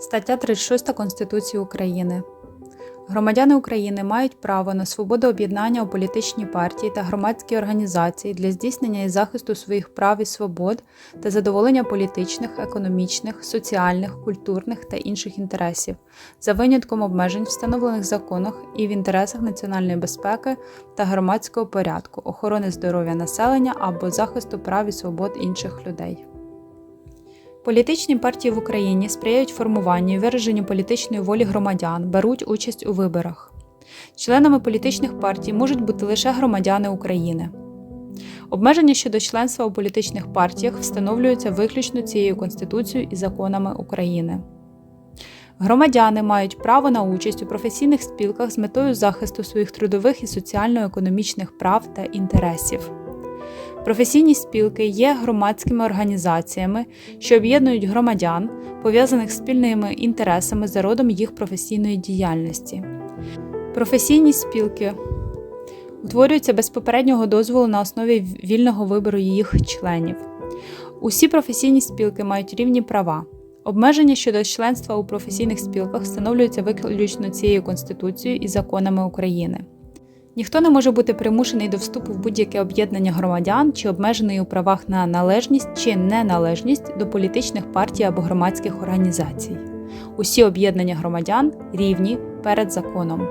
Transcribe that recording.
Стаття 36 Конституції України. Громадяни України мають право на свободу об'єднання у політичні партії та громадські організації для здійснення і захисту своїх прав і свобод та задоволення політичних, економічних, соціальних, культурних та інших інтересів за винятком обмежень, встановлених в законах і в інтересах національної безпеки та громадського порядку, охорони здоров'я населення або захисту прав і свобод інших людей. Політичні партії в Україні сприяють формуванню і вираженню політичної волі громадян, беруть участь у виборах. Членами політичних партій можуть бути лише громадяни України. Обмеження щодо членства у політичних партіях встановлюються виключно цією Конституцією і законами України. Громадяни мають право на участь у професійних спілках з метою захисту своїх трудових і соціально-економічних прав та інтересів. Професійні спілки є громадськими організаціями, що об'єднують громадян, пов'язаних з спільними інтересами за родом їх професійної діяльності. Професійні спілки утворюються без попереднього дозволу на основі вільного вибору їх членів. Усі професійні спілки мають рівні права. Обмеження щодо членства у професійних спілках встановлюються виключно цією Конституцією і законами України. Ніхто не може бути примушений до вступу в будь-яке об'єднання громадян чи обмежений у правах на належність чи неналежність до політичних партій або громадських організацій. Усі об'єднання громадян рівні перед законом.